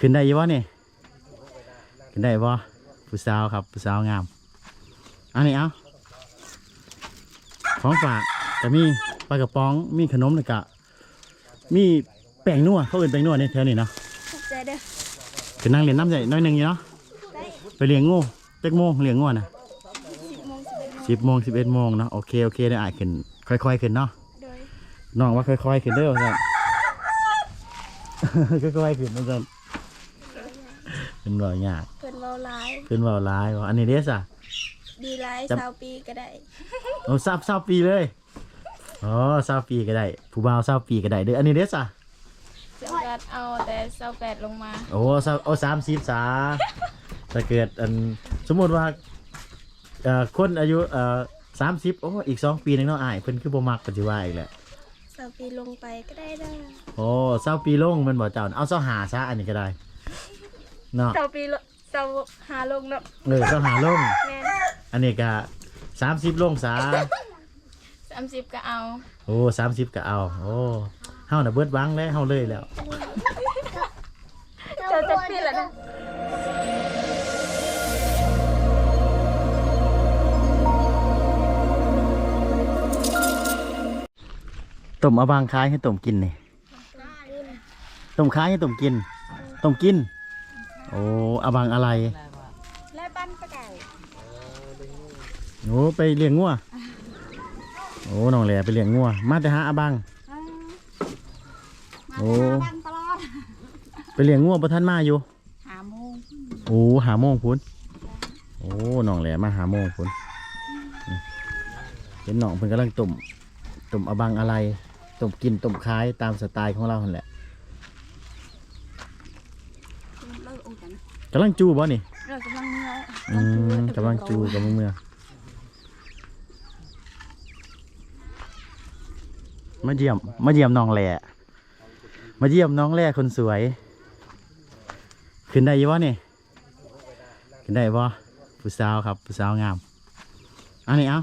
ขึ้นได้อยี่วะนี่ ขึ้นได้บ่ผู้สาวครับผู้สาวงามอันนี้เอาของฝากจะมีปลากระป๋องมีขนมแล้วก็มีแป้งนัวเขาเอื่นแป้งนัวเนี่ยแถวนี้เนาะขอบใจเด้อคือนั่งเรียนน้ำใหญ่น้อยหนึ่งอยู่เนาะได้ไปเลี้ยงงูเจ็กโมงเลี้ยงงูนะสิบโมงสิบเอ็ดโมงสิบโมงสิบเอ็ดโมงเนาะโอเคโอเคได้อ่านขึ้น ค่อย ๆ ขึ้นเนาะโดยน้องว่าค่อยๆขึ้นเด้อครับค่อยๆขึ้นนะจ๊ะ เป็นบ่อยากเพิ่นเว้าหลายเป็นบ่ร้ายว่ะอันนี้เด้สะดีหลายจำ สาวปีก็ได้ โอ้ทราบทราบปีเลยอ๋อทราบปีก็ได้ ผู้บ่าวทราบปีก็ได้เด้ออันนี้เด้สะจำกัดเอาแต่เศร้าแปดลงมาโอ้ทราบโอ้สามสิบสาถ้าเกิดอันสมมติว่าเอ่อคนอายุเอ่อสามสิบโอ้อีกสองปีหนึงเนาะอ้ายเพิ่นคือบ่มักปัจจุบันอีกแหละสาวปีลงไปก็ได้เด้อโอ้เศร้าปีลงแมันบ่เจ้าเอาเศร้าหาซะอันนี้ก็ได้ เนาะสาวปีลสาวหาลงเนาะเออเศร้าหาลง แม่นอันนี้ก็สามสิบลงซะสามสิบก็เอาโอ้สามสิบก็เอา โอ้เฮาน่ะเบิดหวังแล้วเฮาเลยแล้ว เจ้าจะปีแล้วนะต้มเอาบางคายให้ต้มกินนี่ต้มคายให้ต้มกินต้มกิน โอ้เอาบางอะไรและบ้านประไก่โอ้ไปเลี้ยงงัวโอ้น้องแหล่ไปเลี้ยงงัวมาแต่หาอาบังโอ้ไปเลี้ยงงัวประท่านมาอยู่หาโมงโอ้หาโมงพุนโอ้น้องแหล่มาหาโมงพุนนี่เห็นน้องเพิ่นกำลังต้มต้มอาบังอะไรต้มกินต้มคายตามสไตล์ของเราหั่นแหละ เลิกอู กันกำลังจูบ่นี่เลิกกำลังเมื่อยอืมกำลังจูกำลังเมื่อมาเยี่ยมมาเยี่ยมน้องแหล่มาเยี่ยมน้องแหล่คนสวย ขึ้นได้อยี่วะนี่ขึ้นได้บ่ผู้สาวครับผู้สาวงามอันนี้เอา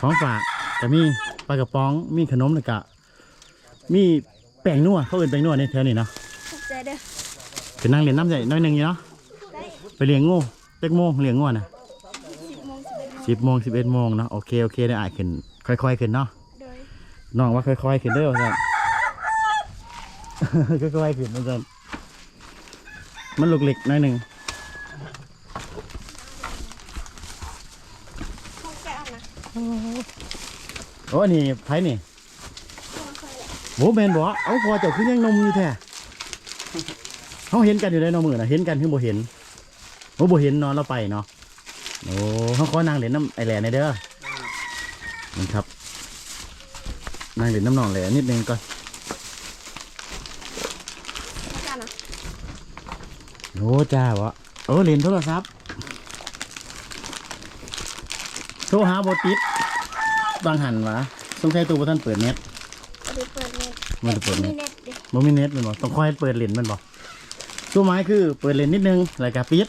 ของฝากจะมีปลากระป๋องมีขนมแล้วก็มีแป้งนัวเขาเอื่นแป้งนัวในแถวนี้เนาะขอบใจเด้อ คือนั่งเรียนน้ำใหญ่น้อยหนึ่งอยู่เนาะได้ไปเลี้ยงงูเจ็กโมงเลี้ยงงูนะสิบโมงสิบเอ็ดโมงสิบโมงสิบเอ็ดโมงเนาะโอเคโอเคได้อ่านขึ้น ค่อยๆขึ้นเนาะโดยน้องว่าค่อยๆขึ้นเด้อท่านค่อยๆขึ้นนะท่านมันลูกเล็กน้อยหนึ่งขอบใจเอานะโอ้นี่ไผนี่โหแมนบอกเอาพอเจ้าคือยังนมอยู่แท้ เขาเห็นกันอยู่ในน้องมือนะเห็นกันคือบ่เห็นโอ้บ่เห็นเนอนเราไปเนาะโอ้เขาขอนางเล่นน้ำไอแหล่ในเด้อนี่ครับนางเล่นน้ำหนองแหล่นิดนึงก่อนขอบใจนะโอ้จ้าวะโอ้เล่นโทรศัพท์โทรหาบติดบางหันวะสงสัยตู้บ่ท่านเปิดเน็ตบ่ได้เปิดเน็ตบ่ได้เปิดเน็มีตเน็ตเด้อบ่มีเน็ตแมันบ่ต้องคอยเปิดเล่นแมันบ่ ตัวไม้คือเปิดเล่นนิดนึงแล้วก็ปิด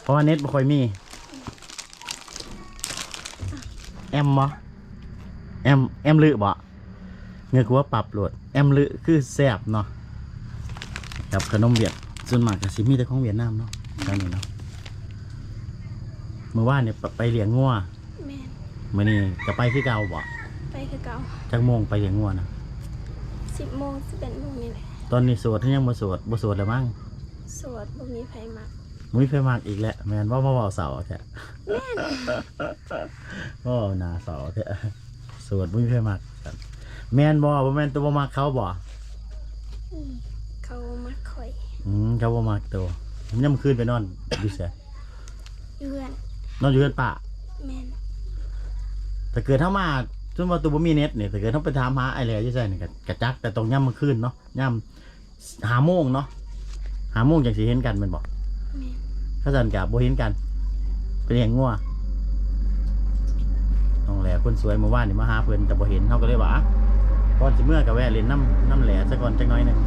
เพราะว่าเน็ตบ่ค่อยมี แอมบ่แอมแอมลือบ่เงือกว่าปรับโหลดแอมลือคือแซ่บเนาะกับขนมเวียดส่วนมากก็สิมีแต่ของเวียดนามเนาะทางนี้เนาะเมื่อวานเนี่ยไปไปเลี้ยงงัวแม่นมื้อนี้ก็ไปคือเก่าบ่ไปคือเก่าจักโมงไปเลี้ยงงัวนะสิบโมงสิบเอ็ดโมงนี่แหละ ตอนนี้โสดถ้ายังบ่โสดบ่โสดแล้วมั้งสวดบ่มีไผมักมุ้ยไฟมากอีกแล้วแมนว่าพ่อเบาเสาแท้พ่อหนาเสาแท้สวดมุ้ยไฟมากครับแมนบอบ่แมนตัวบ่มากเขาบ่เขามักข่อยอืมเขาบ่มากตัวผมยังคืนไปนอนอยู่เสียเอื้อนนอนอยู่เพื่อนป่าแม่นแต่เกิดเท่ามาจนว่าตัวบ่มีเน็ตเนี่ยแต่เกิดเท่าไปถามหาไอ้แหล่อยู่ใส่นี่ก็กระจักแต่ตรงย่ำมื้อคืนเนาะย่ำ หาโมงเนาะหาโมงจังสิเห็นกันแมันบอกแม่นเขาสันกับบ่เห็นกันเป็นอย่างงัวน้องแหล่คนสวยเมื่อวานนี่มาหาเพิ่นแต่บ่เห็นเขาก็เลยว่าอะก่อนสิเมื่อกับแวะเล่นน้ำน้ำแหล่ซะก่อนจักหน้อยหนึง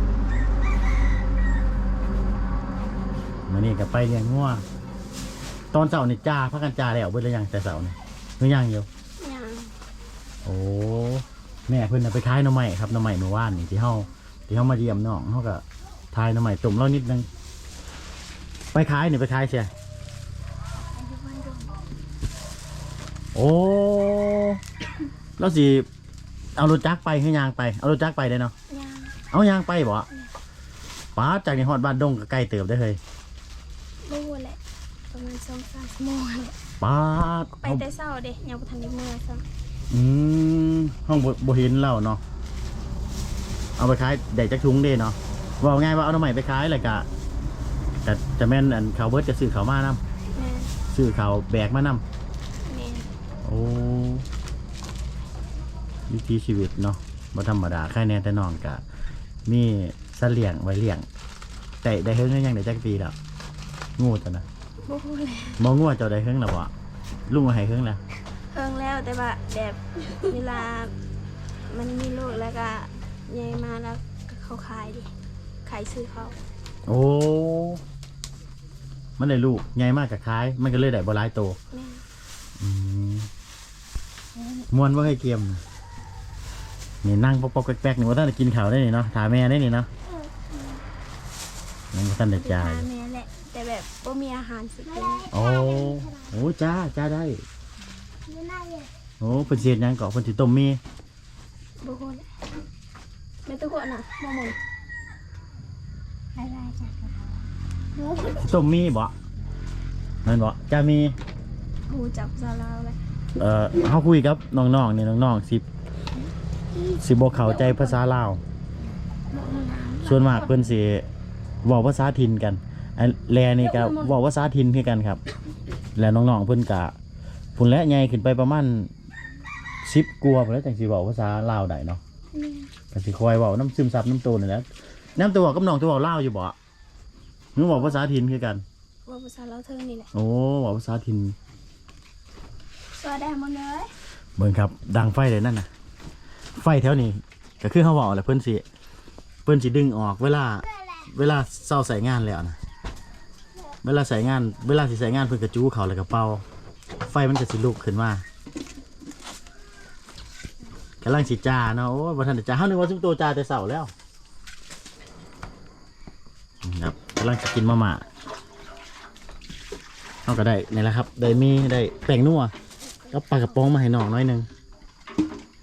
มื้อนี้ก็ไปเลี้ยงงัวตอนเช้านี่จ้าพักกันจ้าแล้วเบิดแล้วยังแต่เช้านี่คือยังอยู่ยัง โอ้ แม่เพิ่นน่ะไปขายหน่อไม้ครับหน่อไม้เมื่อวานนี่ที่เฮา ที่เฮามาเยี่ยมน้องเฮาก็ทายหน้ำใหม่ตุ่มเล่านิดนึงไปขายนี่ไปขายเชียโอ้แล้วสิเอารถจักรไปให้ยางไปเอารถจักรไปได้เนาะย่างเอายางไปบ่ป้าดจากในฮอดบ้านดงก็ใกล้เติบได้อเลยบ่ฮู้แหละประมาณ2-3ชั่วโมงแหละป้าดไปแต่เช้าเด้ยังบ่ทันได้เมื่อซ้ำอืมห้องบ่บ่เห็นแล้วเนาะ เอาไปขายได้จักถุงเด้เนาะว่าง่ายว่าเอาหน้ำใหม่ไปขายเลยกะแต่จะแม่นอันเขาวเบิร์ดจะซื้อเขาวมานํแม่นซื้อเขาวแบกมานํแม่นโอ้วิถีชีวิตเนาะบ่ธรรมดาแค่แน่แต่น้องกะมีสัตว์เลี้ยงไว้เลี้ยงแต่ได้เฮิงหรือยังได้จักปีแล้วงูตัวน่ะบ่ฮู้เลยบ่งูเจ้าได้เฮิงแล้วบ่ลุงเอาให้เฮิงแล้วเพิ่งแล้วแต่ว่าแบบเวลามันมีลูกแล้วก็ ใหญ่มาแล้วก็เขาขายดิขายซื้อเขาโอ้ มันได้ลูกใหญ่มากกับคล้าย มันก็เลยได้บ่หลายโตแม่อืมมวนว่าให้เกมนี่นั่งปอกๆแป๊กๆนี่ว่าท่านได้กินข้าวได้นี่เนาะถามแม่ได้นี่เนาะนั่งว่าท่านได้ไปจ่าย หาแม่แหละ แต่แบบบ่มีอาหารสิกินโอ้โอ้จ้าจ้าได้ โอ้เพิ่นสิเฮ็ดหยังเกาะเพิ่นสิต้มมีบ่ฮู้แหละแม่ตุกคนน่ะบ่หมดอะไรจ้ะต้มมีบ่นั่นบ่จ้ามีหูจับซาลาวเลยเอ่อเฮาคุยกับน้องๆนี่น้องๆสิสิบ่เข้าใจภาษาลาวส่วนมากเพิ่นสิเว้าภาษาถิ่นกันอันแลนี่ก็เว้าภาษาถิ่นคือกันครับ แล้วน้องๆเพิ่นก็พุ่นและใหญ่ขึ้นไปประมาณ10กว่าพุ่นแล้วจังสิเว้าภาษาลาวได้เนาะ ก็สิคอยเว้าน้ำซึมซับน้ำโตนี่แหละน้ำตัวกับน้องตัวเว้าลาวอยู่บ่หนูเว้าภาษาถิ่นคือกัน ว่าภาษาลาวเทิงนี่แหละโอ้เว้าภาษาถิ่นสวัสดีหมดเลยเบิ่งครับ ดังไฟเลยนั่นน่ะ ไฟแถวนี้ก็คือเฮาเว้าแหละเพิ่นสิเพิ่นสิดึงออกเวลา เวลาเศร้าใส่งานแล้วนะเวลาใส่งาน เวลาสิใส่งานเพิ่นกระจูเขาแล้วก็เป่าไฟมันก็สิลุกขึ้นมา กำลังสิจ้าเนาะโอ้ยบ่ทันได้จ้าเฮานึกว่าซุมโตจ้าแต่เช้าแล้วนะครับกำลังสิกินมาม่าเฮาก็ได้นี่แหละครับ ได้มีได้แป้งนัวกับปลากระป๋องมาให้น้องน้อยหนึง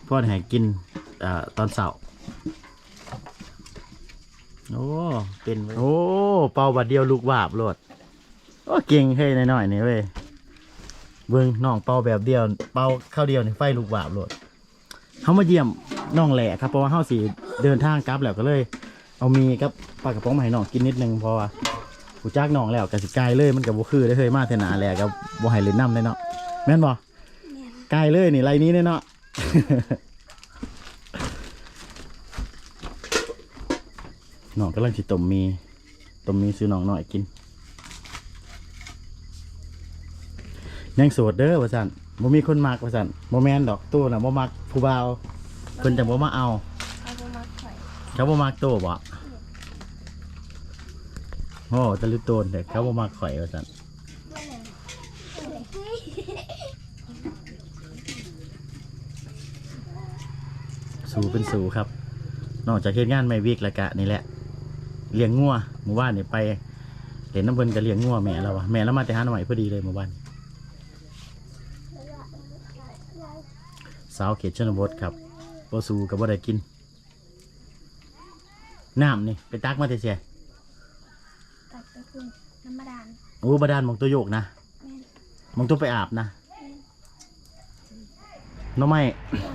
พอได้ให้กินอ่าตอนเช้าโอ้เป็นเว้ยโอ้เป่าบัดเดียวลูกวาบโลดโอ้เก่งเฮ้ยน่อยๆนี่เว้ยเบิ่งน้องเป่าแบบเดียว เป่าเข้าวเดียวนี่ไฟลูกวาบโลด เขามาเยี่ยมน้องแหละครับเพราะว่าเฮาสิเดินทางกลับแล้วก็เลย เอามีกับปลากระป๋องมาให้น้องกินนิดนึงเพราะว่าผู้จักน้องแล้วก็สิกายเลยมันก็บ่คือได้เฮ้ยมาเทนาแหละก็บ่ให้เล่นน้ำเลยเนาะแม่นบ่กายเลยนี่ไรนี้เนี่ยเนาะน้องกำลังสิต้มมีต้มมีซื้อน้องหน่อยกิน ยังโสดเด้อว่าสั่นบ่มีคนมักว่าสั่นบ่แม่นดอกตู้น่ะบ่มักผู้บ่าวเพิ่นจังบ่มาเอาเอาบ่มาข่อยเขาบ่มักตู้บ่โอ้ตะลุโตนเด้อเขาบ่มักข่อยว่าสั่นสูเป็นสูครับ นอกจากเฮ็ดงานไม่วิกแล้วกะนี่แหละเลี้ยงงัวหมู่บ้านนี่ไปเห็นน้ำเพิ่นก็เลี้ยงงัวแม่เราวะแม่เรามาแต่หาหน่อยพอดีเลยหมู่บ้าน สาวเขตชนบทครับโบสูกับบ่ได้กิน น้ำนี่ไปตักมาแต่เสียตักไปคุณน้ำบาดาลโอ้บาดาลมองตัวโยกนะแม่นมองตัวไปอาบนะหน้องไม้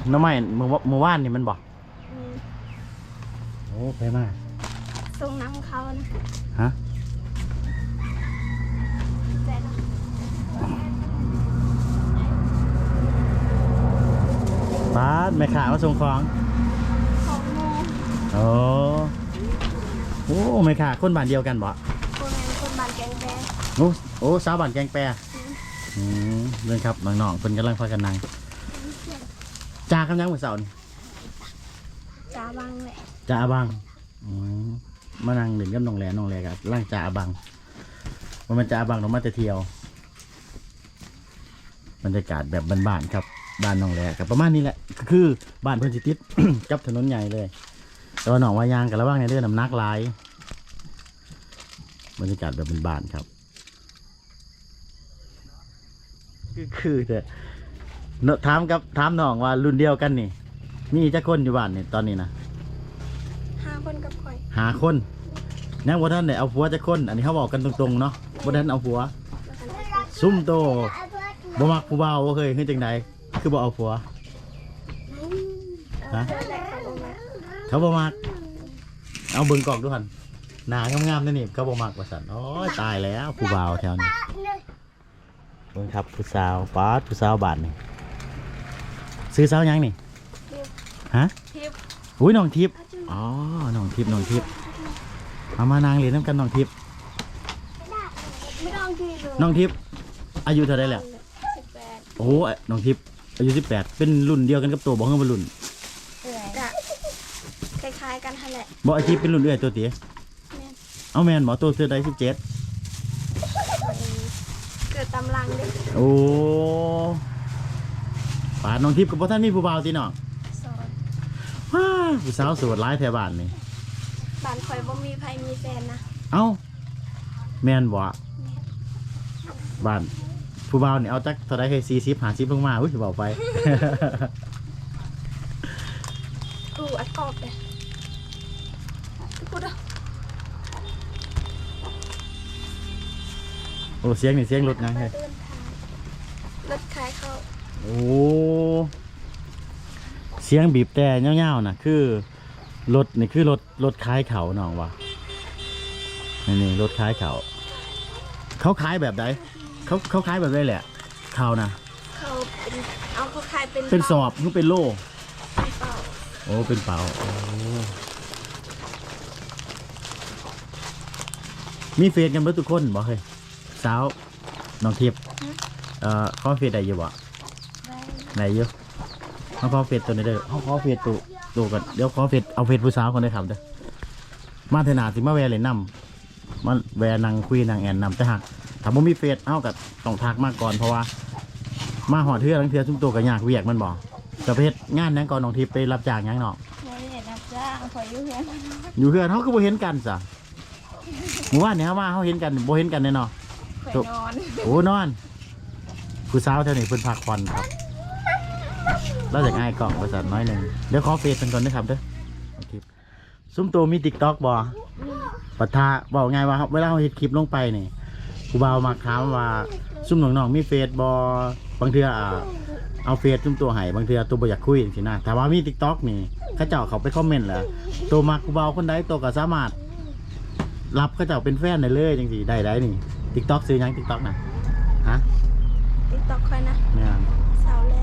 หน้องไม้เมื่อวเมื่อวานนี่มันบอกแม่นโอ้ไปมากส่งน้ำเขานะ ฮะ แต่ละ ป้าดแม่ขามาส่งของของโมโอ้โอ้ไม่ค่ะคนบ้านเดียวกันบ่โบแมนคนบานแกงแดงโอ้โอ้สาวบ้านแกงแปรอืมเรื่องครับน้องๆเพิ่นกำลังพากันนั่งจ้าคำยังเหมือนเสาร์นี่จ้าบังแหละจ้าอาบังอืมมานั่งเล่นกับน้องแหลน้องแหลกับร่างจ้าอาบังว่ามันจ้าอาบังลงมาแต่เที่ยวบรรยากาศแบบบ้านๆครับ บ้านน้องแหลกับประมาณนี้แหละก็คือบ้านเพิ่นสิติด กับถนนใหญ่เลยแต่ว่าน้องว่ายางกับระว่างในเรื่องน้ำหนักหลายบรรยากาศแบบเป็นบ้านครับ คือคือแต่เนอะถามกับถามน้องว่ารุ่นเดียวกันนี่ มีจักคนอยู่บ้านนี่ตอนนี้นะห้าคนกับข่อยหาคนยังบ่ท่านได้เอาผัวจักคน อันนี้เขาบอกกันตรงๆเนาะบ่ท่านเอาผัวแล้วกันได้ซุ่มโตบ่มักผู้บ่าวบ่เคยคือจังใด คือบ่เอาผัวฮะเขาบ่มักเอาเบิ่งกอกดูหั่นหน้างามๆนั่นนี่เขาบ่มักว่าซั่นโอ้ยตายแล้วผู้บ่าวแถวนี้เบิ่งครับผู้สาวป๊าดผู้สาวบ้านนี่ซื้อสาวหยังนี่ฮะทิพย์อุ้ยน้องทิพย์อ๋อน้องทิพย์น้องทิพย์เอามานางเรียนน้ำกันน้องทิพย์ไม่ต้องทีเลยน้องทิพย์อายุเท่าไรแล้วสิบแปดโอ้โหน้องทิพย์ อายุสิบแปดเป็นรุ่นเดียวกันกับตัวบอกเฮือเป็นรุ่นเอื่อยจะคล้ายๆกันทันแหละบอกอาทิพย์เป็นรุ่นเอื้อยตัวเตี๋ยแม่นเอาแมนบอกตัวเธอได้สิบเจ็ดเกิดตำลังเด็กโอ้ป่านน้องทิพย์กับพ่อท่านมีผู้บ่าวตีน้องสอนว้าผู้สาวโสดร้ายแถวบ้านนี่บ้านข่อยบ่มีไผมีแฟนนะเอ้าแมนบอกบ้าน ผู้บ่าวนี่เอาจักเท่าไรเคยสี่สิบห้าสิบลงมาอุ้ยบอกไป กูอัดกรอบเลยพูดอะโอ้เสียงนี่เสียงรถนะเฮ้ยเดินทางรถขายเขาโอ้เสียงบีบแต่เงี้ยวๆนะคือรถนี่คือรถรถคล้ายเขาน้องวะนี่นี่รถคล้ายเขา เขาขายแบบใด เขาเขาขายแบบไรแหละเขานะเขาเป็นเอาเขาขายเป็นเป็นสอบหรือเป็นโล่เป็นเป่าโอ้เป็นเป๋าโอ้มีเฟซกันเบิดทุกคนบ่เคยสาวน้องทิพย์เอ่อขอเฟซได้อยู่บ่ได้ไหนเยอะเขาขอเฟซตัวนี้เด้อเขาขอเฟซตัวตัวกันเดี๋ยวขอเฟซเอาเฟซผู้สาวคนได้ครับเด้อมาเถอะนาสิมาแวร์เลยนำมาแวร์นางคุยนางแอนนำแต่หาก ถ้าบ่มีเฟซเอากับต้องทักมาก่อนเพราะว่า มาหอดเทือทั้งเทือทุ่มตัวกันยากเวียกมันบอกจะไปเฮ็ดงานนั้นก่อนน้องทิพย์ไปรับจ้างหยังเนาะไม่ได้รับจ้างข่อยอยู่เพื่อนอยู่เพื่อนเขาก็บ่เห็นกันซะเมื่อวานเนี่ยเขามาเขาเห็นกันบ่เห็นกันแน่เนาะข่อยนอน โอ้นอนผู้สาวแถวนี้เพิ่นพักผ่อนครับเราจากง่ายกล่องประสาทน้อยหนึ่งเดี๋ยวขอเฟซเป็นก่อนนะครับเด้อโอเคซุ้มตัวมีติ๊กต็อกบ่ปัทธาบอกไงว่าเวลาเราเฮ็ดคลิปลงไปนี่ ผู้บ่าวมาถามว่าซุ้มน้องๆมีเฟซบ่บางเทื่ออ่าเอาเฟซซุ้มตัวให้บางเทื่อตัวบ่อยากคุยจังซี่นะแต่ว่ามีติ๊กต็อกนี่เขาเจ้าเขาไปคอมเมนต์แหละตัวมักผู้บ่าวคนใดตัวก็สามารถ รับเขาเจ้าเป็นแฟนได้เลยจังซี่ได้ได้นี่ติ๊กต็อกซื้อหยังติ๊กต็อกนะฮะติ๊กต็อกค่อยนะแม่น สาวแล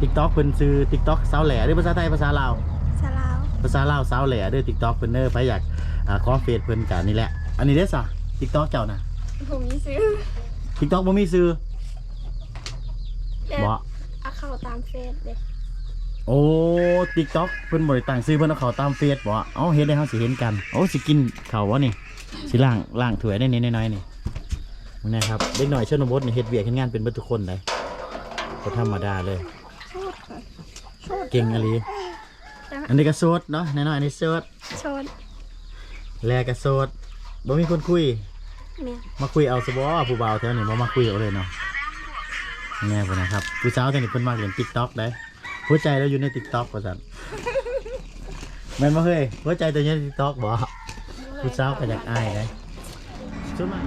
ติ๊กต็อกเพิ่นซื้อติ๊กต็อกสาวแหล่หรือภาษาไทยภาษาลาวสลาวภาษาลาวสาวแหล่เด้อติ๊กต็อกเพิ่นเด้อไปอยากอ่าขอเฟซเพิ่นกันนี่แหละ อันนี้เด้อซะติ๊กต็อกเจ้านะ ผมมีซื้อติ๊กต็อกบ่มีซื้อแล้วบ่เอาเข้าตามเฟซเด็กโอ้ติ๊กต็อกเพิ่นบ่ได้ตั้งซื้อเพิ่นเอาเข้าตามเฟซบ่เอ้าเฮ็ดได้เฮาสิเห็นกันโอ้สิกินข้าวบ่นี่สิล้างล้างถ้วยได้นิดๆหน่อยๆนี่มึงนะครับเด็กน้อยชนบทนี่เฮ็ดเวียกเฮ็ดงานเป็นเบิดทุกคนเลยบ่ธรรมดาเลยเก่งอะลีอันนี้ก็โสดเนาะแน่นอนอันนี้โสดโชนแลก็โสดบ่มีคนคุย แม่มาคุยเอาซะบ่ผู้บ่าวแถวนี้บ่มาคุยเอาเลยเนาะแน่พุ่นนะครับผู้สาวแถวนี้เพิ่นมาเล่น TikTok ได้หัวใจเราอยู่ใน TikTok ว่าซั่นแม่นบ่เฮ้ยหัวใจตัวอยู่ใน TikTok บ่ผู้สาวก็อยากอายได้ส่วนมาก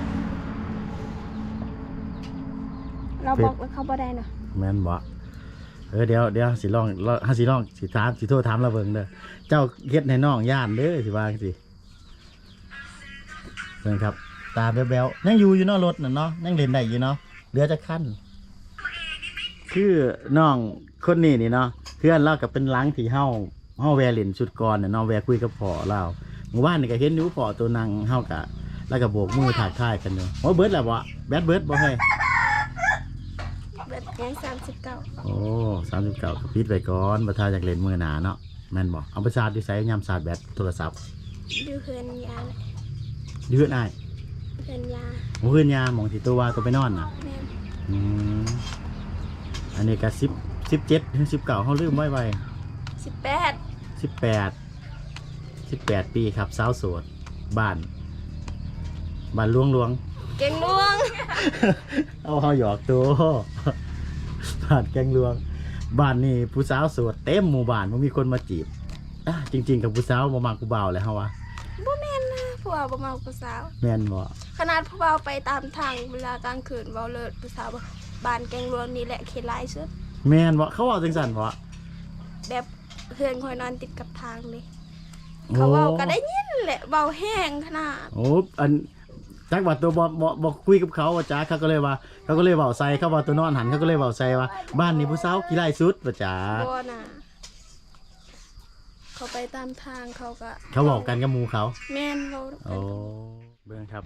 เราบอกว่าเขาบ่ได้เนาะแม่นบ่เออเดี๋ยวเดี๋ยวสิลองลองหาสิลองสิถามสิโทรถามเราเบิ่งเด้อเจ้าเฮ็ดให้น้องย่านเด้อสิว่าจังซี่เบิ่งครับ ตาแบ๊วๆยังอยู่อยู่เนาะรถน่ะเนาะยังเล่นได้อยู่เนาะเหลือจะขั้น คือน้องคนนี้นี่เนาะเพื่อนเรากับเป็นหล้างที่เฮาเฮาแวร์เล่นชุดก่อนน่ะเนาะแวร์คุยกับพ่อเราเมื่อวานนี่ก็เห็นอยู่พ่อตัวนังเฮากะ แล้วก็โบกมือถ่ายทายกันอยู่ว่าเบิร์ดแล้วบ่แบดเบิร์ดบ่ให้เบิดยังสามสิบเก้าโอ้สามสิบเก้าก็ปิดไปก่อนประทาจากเล่นมือหนาเนาะแม่นบ่เอาไปชาร์จที่ใช้ยามชาร์จแบตโทรศัพท์ดูเฮือนยาเลยยืดอ้าย เฮือนยาบ่คืนยามหมองที่ตัวว่าตัวไปนอนน่ะแม่อืมอันนี้ก็สิบสิบเจ็ดถึงสิบเก้าเขาลืมไว้ไว้ สิบแปดสิบแปดสิบแปดปีครับสาวโสดบ้านบ้านหลวงหลวง เก่งลวงเอาเฮาหยอกตัวบ้านแกงหลวง บ้านนี่ผู้สาวโสดเต็มหมู่บ้านบ่มีคนมาจีบอะจริง ๆ กับผู้สาวบ่มักผู้บ่าวแหล้วเฮาว่าบ่แม่นนะ ผู้บ่าวบ่เมาผู้สาว แม่นบ่ขนาดผู้บ่าวไปตามทางเวลากลางคืนเว้าเลิศผู้สาวบอกบ้านแกงลวงนี่แหละเขตหลายสุด แม่นบ่เขาเว้าจังซั่นบ่แบบเพื่อนคอยนอนติดกับทางเลยเขาเว้าก็ได้ยินแหละเว้าแห้งขนาดโอ้อันจักว่าตัวบ่บ่บ่คุยกับเขาว่าจ้าเขาก็เลยว่า เขาก็เลยเว้าใส่เขาว่าตัวนอนหันเขาก็เลยเว้าใส่ว่า บ้านนี้ผู้สาวขี้ไล่สุดว่าจ้าบ่น่ะ เขาไปตามทางเขาก็เขาบอกกันกับหมู่เขา แม่นเว้าโอ้เบิ่งครับ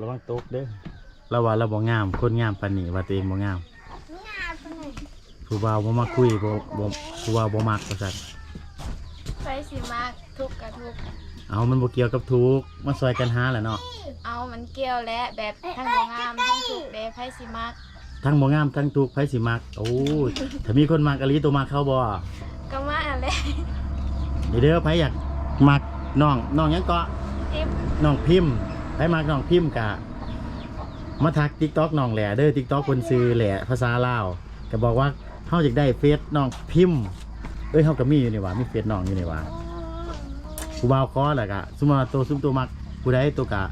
ระวังตกเด้อเราว่าเราบ่งามคนงามปานนี้ว่าตัวเองบ่งามผู้บ่าวบ่มาคุยบ่บ่ผู้บ่าวบ่มักว่าซั่นไปสิมากทุกข์กับทุกข์เอามันบ่เกี่ยวกับทุกข์มาซอยกันหาแหละเนาะเอามันเกี่ยวและแบบทั้งบ่งามทั้งทุกข์เด้ไผสิมากทั้งบ่งามทั้งทุกข์ไผสิมัก โอ้ยถ้ามีคนมักอลีตัวมักเขาบ่ก็มาแหละ เดี๋ยวเด้อไผอยากมักน้องน้องหยังเกาะทิพย์น้องพิมพ์ไผมักน้องพิมพ์กะมาทัก TikTok น้องแหล่เด้อ TikTok เพิ่นซื้อแหล่ภาษาลาวก็บอกว่าเฮาอยากได้เฟซน้องพิมพ์เอ้ยเฮาก็มีอยู่นี่หว่ามีเฟซน้องอยู่นี่หว่าผู้บ่าวขอแหละกะสมมุติว่าตัวซุมตัวมักผู้ใดตัวกะ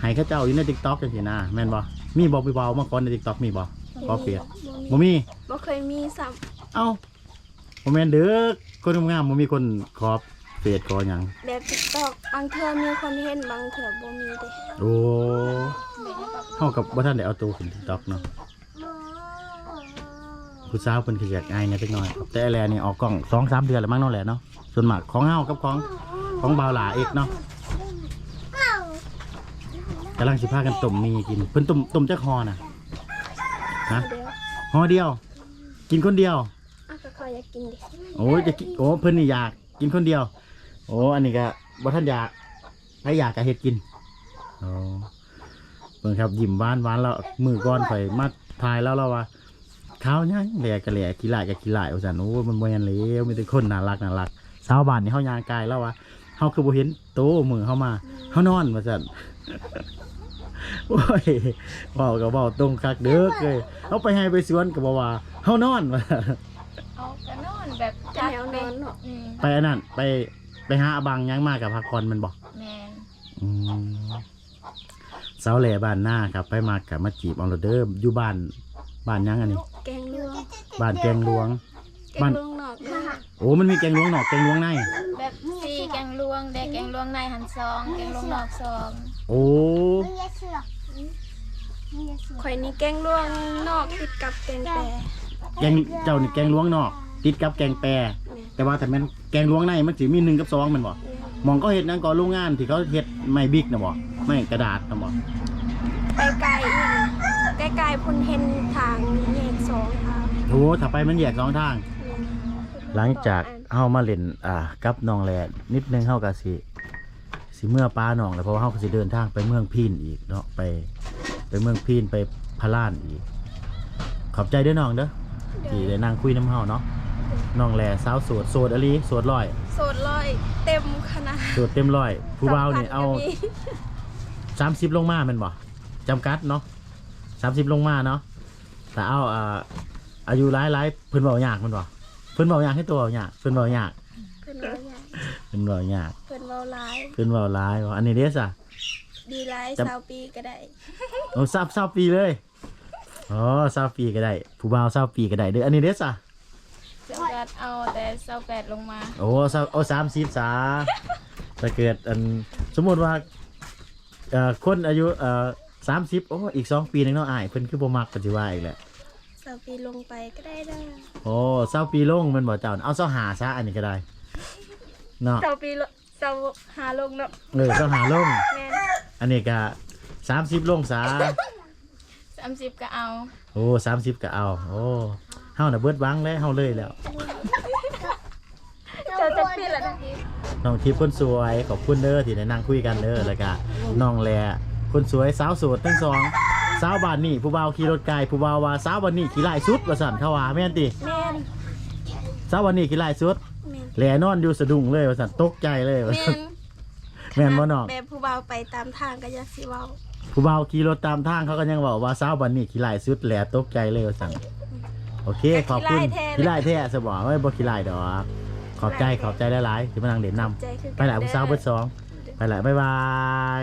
ให้เขาเจ้าอยู่ใน TikTok จังซี่นะแม่นบ่มีบ่ผู้บ่าวมาขอใน TikTok มีบ่ขอเฟซบ่มีบ่เคยมีซ้ำเอ้า บ่แม่นเด้อคนงามๆบ่มีคนขอเฟซขอหยังแบบ TikTok บางเทื่อมีคนเห็นบางเทื่อบ่มีเด้โอ้เฮากับบ่ทันได้เอาตัวขึ้น TikTok เนาะผู้สาวเพิ่นคืออยากอายเนี่ยจักหน่อยแต่ไอ้แลนี่ออกกล้อง2-3เดือนแล้วมั้งเนาะแหละเนาะส่วนมากของเฮากับของของบ่าวหลาเอกเนาะกำลังสิพากันต้มมีกินเพิ่นต้มต้มจักฮอน่ะฮะเดี๋ยวฮอเดียว กินคนเดียว อะก็ขอยอยากกินดิโอ้ยจะกินโอ้เพิ่นนี่อยากกินคนเดียว โอ้อันนี้ก็บ่ท่านอยากใครอยากก็เฮ็ดกินโอ้เบิ่งครับยิ้มหวานหวานแล้วมือก่อนข่อยมาทายแล้วเราว่าข้าวยังแหลกก็แหลกขี้หลายก็ขี้หลายว่าซั่นโอ้มันบ่แม่นเลวมีแต่คนน่ารักน่ารักชาวบ้านนี่เฮายางกายแล้วว่าเฮาคือบ่เห็นโตมือเฮามาเฮานอนว่าซั่นโอ้ยเว้าก็เว้าตรงคักเด้อเอ้ยเฮาไปให้ไปสวนก็บ่ว่าเฮานอนว่าเอาก็นอน แบบจะจัดแนวไปนอนเนาะอืมไปอันนั้นไปไปหาอาบังยังมากับพักคอนแมันบอก แม่นอืมเสาแหล่บ้านหน้าครับไปมากับมาจีบอองโรเดอร์อยู่บ้านบ้านยังอันนี้ แกงลวงบ้านแกงหลวง แกงบ้าน ลวงนอกเด้อโอ้มันมีแกงหลวงนอกแกงหลวงในแบบสี่แกงลวงได้แกงลวงในหันซองแกงลวงนอกซองโอ้ข่อยนี่แกงลวงนอกติดกับแกงแปรแกงเจ้านี่แกงหลวงนอก ติดกับแกงแปรแต่ว่าถ้าแม่นแกงหลวงในมันสิมีหนึ่งกับสองแมันบ่หมองก็เฮ็ดนั่นก็โรงงานที่เขาเฮ็ดไม่บิ๊กนะบ่ไม่กระดาษนะบ่ไปไกลอีกใกล้ๆพุ่นเห็นทางแยกสองทางโอ้ถ้าไปมันแยกสองทาง หลังจากเฮามาเล่นอ่ากับน้องแลนิดนึงเฮาก็สิสิเมื่อป้าน้องแล้วเพราะว่าเฮาก็สิเดินทางไปเมืองพีนอีกเนาะไป ไปเมืองพีนไปพะลานอีก ขอบใจเด้อน้องเด้อที่ได้นั่งคุยน้ำเฮาเนาะ น้องแลสาวโสดโสดอลีโสดร้อยโสดร้อยเต็มขนาดโสดเต็มร้อย ผู้บ่าวนี่เอาสงพัก็มี30ลงมาแม่นบ่จำกัดเนาะ30ลงมาเนาะแต่เอาอ่าอายุหลายๆเพิ่นเว้ายากแม่นบ่เพิ่นเว้ายากให้ตัวเว้ายากเพิ่นเว้ายากเพิ่นเว้าหยังเพิ่นเว้ายากเพิ่นเว้าหลายเพิ่นเว้าหลายว่าอันนี้เด้อซะ ดีหลายจำ สาวปีก็ได้โอ้ซับซับปีเลย อ๋อซับปีก็ได้ ผู้บ่าวซับปีก็ได้เด้ออันนี้เด้อซะ จำกัดเอาแต่เศร้าแปดลงมา โอ้ซับโอ้สามสิบสาถ้าเกิดอันสมมุติว่าเอ่อคนอายุเอ่อสามสิบโอ้อีกสองปีหนึงเนาะอ้ายเพิ่นคือบ่มักปัจจุบันอีกแหละสาวปีลงไปก็ได้เด้อโอ้เศร้าปีลงแมันบ่เจ้าเอาเศร้าหาซะอันนี้ก็ได้เนาะสาวปีลสาวหาลงเนาะเออเศร้าหาลง แม่นอันนี้ก็สามสิบลงซะ สามสิบก็เอา โอ้สามสิบก็เอา โอ้ เฮาน่ะเบิดหวังแล้วเฮาเลยแล้ว เจ้าจะปีละนะน้องทิพย์คนสวยขอบคุณเด้อที่ได้นั่งคุยกันเด้อแล้วก็น้องแลคนสวยสาวโสดทั้งสองสาวบ้านนี่ผู้บ่าวขี่รถไกลผู้บ่าวว่าสาวบ้านนี่ขี่ไล่สุดว่าสั่นเขาว่าแม่นติแม่นสาวบ้านนี่ขี่ไล่สุดแม่นแลนอนอยู่สะดุ้งเลยว่าสั่นตกใจเลยว่าแม่สั่นนแม่นบ่น้องแบบผู้บ่าวไปตามทางก็อยากสิเว้าผู้เบาวขี่รถตามทางเขาก็ยังบอกว่าสาวบันนี่ขี่ไล่สุดแหละตกใจเลยว่าสั่ง โอเคขอบคุณขี่ไล่แท้สบอไม่บ่ขี่ไล่ดอกขอบใจขอบใจหลายๆที่มานั่งเด่นนำใจคือไปหลายผู้สาวเบิดสองไปหลายบ๊ายบาย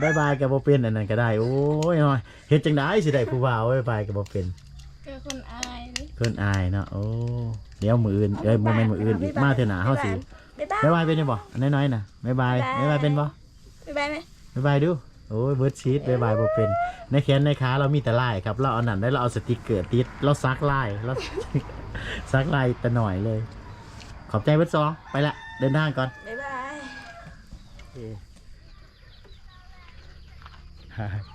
บ๊ายบายกับบ่เป็นอันนั้นก็ได้โอ้ยน้อยเฮ็ดจังได๋สิได้ผู้บ่าวบ๊ายบายกับบ่เป็นคือคนอายนี่เพิ่นอายเนาะโอ้เดี๋ยวมื้ออื่นเอ้ยบ่แม่นมื้ออื่นอีกมาเถอะหนาเฮาสิบ๊ายบายบ๊ายบายเป็นได้บ่อันน้อยๆน่ะบ๊ายบายบ๊ายบายเป็นบ่บ๊ายบายไหมบ๊ายบายดู โอ้ยเบิร์ดชีตบ๊ายบายบ่เป็น ในแขนในขาเรามีแต่ลายครับ เราเอานั่นได้เราเอาสติกเกอร์ติดเราซักลายเราซักลายแต่หน่อยเลย ขอบใจเบิร์ดสองไปละเดินทางก่อนบ๊ายบายฮ่า